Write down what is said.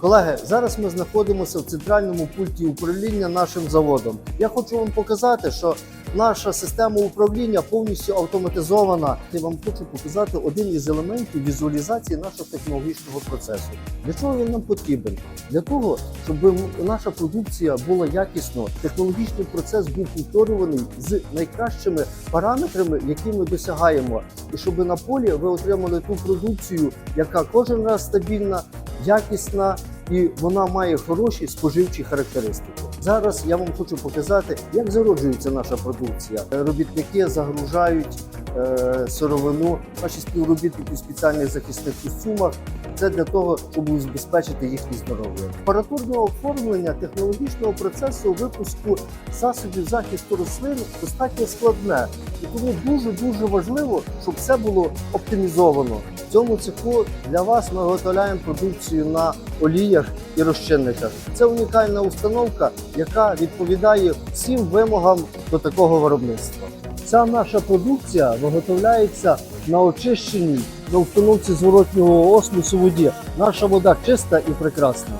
Колеги, зараз ми знаходимося в центральному пульті управління нашим заводом. Я хочу вам показати, що наша система управління повністю автоматизована. Я вам хочу показати один із елементів візуалізації нашого технологічного процесу. Для чого він нам потрібен? Для того, щоб наша продукція була якісно, технологічний процес був повторюваний з найкращими параметрами, які ми досягаємо, і щоб на полі ви отримали ту продукцію, яка кожен раз стабільна, якісна і вона має хороші споживчі характеристики. Зараз я вам хочу показати, як зароджується наша продукція. Е, Робітники загружають е, сировину, наші співробітники у спеціальних захисних костюмах. Це для того, щоб убезпечити їхнє здоров'я. Апаратурне оформлення технологічного процесу випуску засобів захисту рослин достатньо складне, і тому дуже дуже важливо, щоб все було оптимізовано. В цьому цеху для вас ми виготовляємо продукцію на оліях і розчинниках. Це унікальна установка, яка відповідає всім вимогам до такого виробництва. Ця наша продукція виготовляється на очищенні на установці зворотнього осмосу воді. Наша вода чиста і прекрасна.